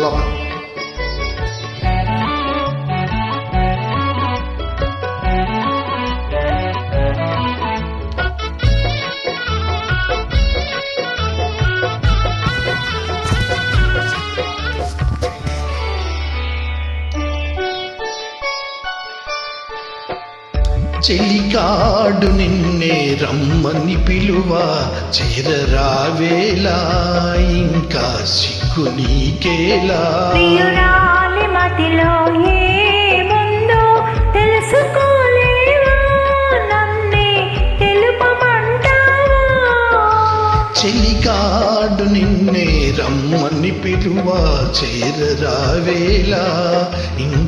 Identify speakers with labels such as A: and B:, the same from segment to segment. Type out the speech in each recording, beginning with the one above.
A: లోపల
B: చెలికాడు నిన్నే రమ్మని పిలువ చేరరావేలా ఇంకా సిగ్గు నీకేలా?
C: ప్రియురాలి మతిలో ఏముందో తెలుసుకోలేవా? నన్నే తెలుపమంటావా?
B: చెలికాడు నిన్నే రమ్మని పిలువ చేరరావేలా? ఇంకా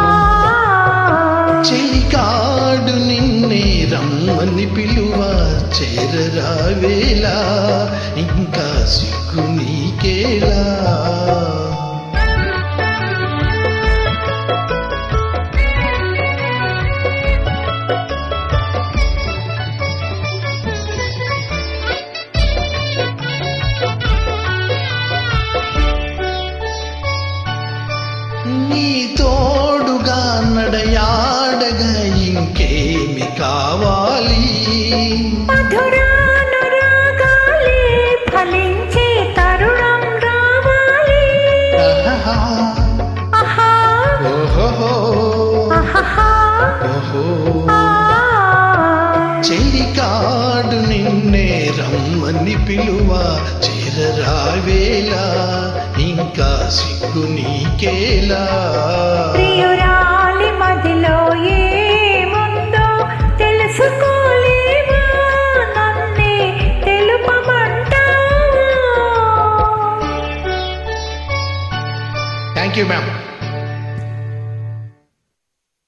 C: ఆ.
B: చెలికాడు నిన్నే రమ్మని పిలువ. చేరరావేలా. ఇంకా సిగ్గు నీకేలా. నీ తోడుగా నడయాడగా ఇంకేమి కావాలి?
C: ఫలించే తరుణం రావాలి.
B: ఓహో. చెలికాడు నిన్నే రమ్మని పిలువ. చేరరావేలా ఇంకా సిగ్గు నీకేలా?
C: ప్రియురాలి మదిలో ఏముందో తెలుసుకోలేవా? నన్నే తెలుపమంటావా?
B: Thank you ma'am